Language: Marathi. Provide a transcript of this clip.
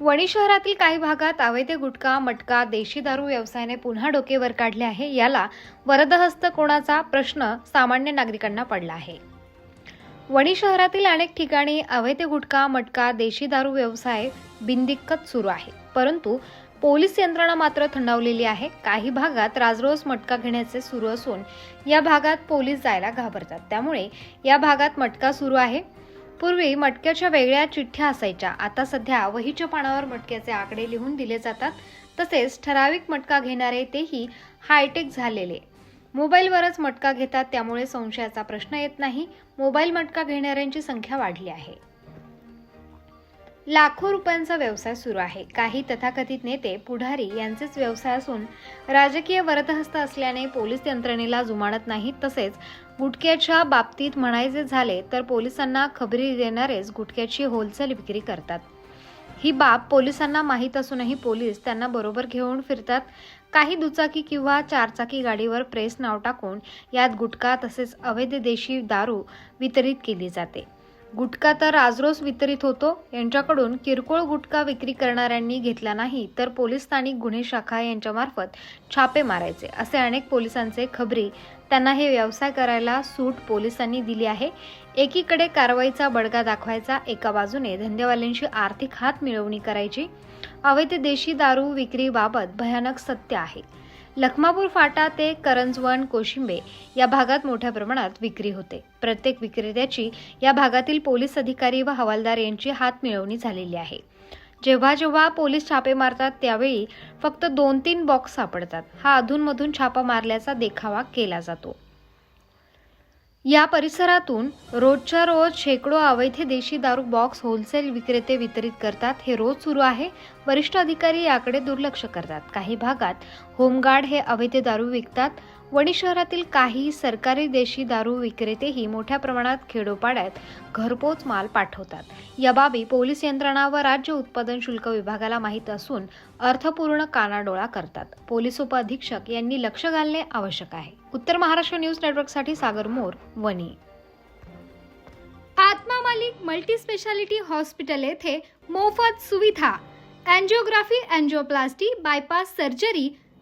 वणी शहरातील काही भागात अवैध गुटखा मटका देशी दारू व्यवसायाने पुन्हा डोकेवर काढले आहे. याला वरदहस्त कोणाचा प्रश्न सामान्य नागरिकांना पडला आहे. वणी शहरातील अनेक ठिकाणी अवैध गुटखा मटका देशी दारू व्यवसाय बिनदिक्कत सुरू आहे. परंतु पोलीस यंत्रणा मात्र थंडावलेली आहे. काही भागात राजरोज मटका घेण्याचे सुरू असून या भागात पोलीस जायला घाबरतात. त्यामुळे या भागात मटका सुरू आहे. पूर्वी मटक्याच्या वेगळ्या चिठ्ठ्या असायच्या. आता सध्या वहीच्या पानावर मटक्याचे आकडे लिहून दिले जातात. तसेच ठराविक मटका घेणारे तेही हायटेक झालेले. मोबाईलवरच मटका घेतात त्यामुळे संशयाचा प्रश्न येत नाही. मोबाईल मटका घेणाऱ्यांची संख्या वाढली आहे. लाखो रुपयांचा व्यवसाय सुरू आहे. काही तथाकथित नेते पुढारी यांचेच व्यवसाय असून राजकीय वरदहस्त असल्याने पोलीस यंत्रणेला जुमानत नाहीत. तसेच गुटख्याच्या बाबतीत म्हणायचे झाले तर पोलिसांना खबरी देणारेच गुटख्याची होलसेल विक्री करतात. ही बाब पोलिसांना माहीत असूनही पोलीस त्यांना बरोबर घेऊन फिरतात. काही दुचाकी किंवा चारचाकी गाडीवर प्रेस नाव टाकून यात गुटखा तसेच अवैध देशी दारू वितरित केली जाते. गुटखा तर राजरोस वितरित होतो. यांच्याकडून किरकोळ गुटखा विक्री करणाऱ्यांनी घेतला नाही तर पोलीस स्थानिक गुन्हे शाखा यांच्यामार्फत छापे मारायचे असे अनेक पोलिसांचे खबरी. त्यांना हे व्यवसाय करायला सूट पोलिसांनी दिली आहे. एकीकडे कारवाईचा बडगा दाखवायचा एका बाजूने धंदेवाल्यांशी आर्थिक हात मिळवणी करायची. अवैध देशी दारू विक्रीबाबत भयानक सत्य आहे. लखमापूर फाटा ते करंजवण कोशिंबे या भागात मोठ्या प्रमाणात विक्री होते. प्रत्येक विक्रेत्याची या भागातील पोलीस अधिकारी व हवालदार यांची हात मिळवणी झालेली आहे. जेव्हा जेव्हा पोलीस छापे मारतात त्यावेळी फक्त दोन तीन बॉक्स सापडतात. हा अधूनमधून छापा मारल्याचा देखावा केला जातो. या परिसरातून रोजच्या रोज शेकडो अवैध देशी दारू बॉक्स होलसेल विक्रेते वितरित करतात. हे रोज सुरू आहे. वरिष्ठ अधिकारी याकडे दुर्लक्ष करतात. काही भागात होमगार्ड हे अवैध दारू विकतात. वणी शहरातील काही सरकारी देशी दारू विक्रेतेही मोठ्या प्रमाणात खेडोपाड्यात घरपोच माल पाठवतात. या बाबी पोलीस यंत्रणा व राज्य उत्पादन शुल्क विभागाला माहीत असून अर्थपूर्ण कानाडोळा करतात. पोलीस उपअधीक्षक यांनी लक्ष घालणे आवश्यक आहे. उत्तर महाराष्ट्र न्यूज नेटवर्कसाठी Sagar More Wani. Atma Malik multi speciality hospital येथे मोफत सुविधा. Angiography angioplasty bypass surgery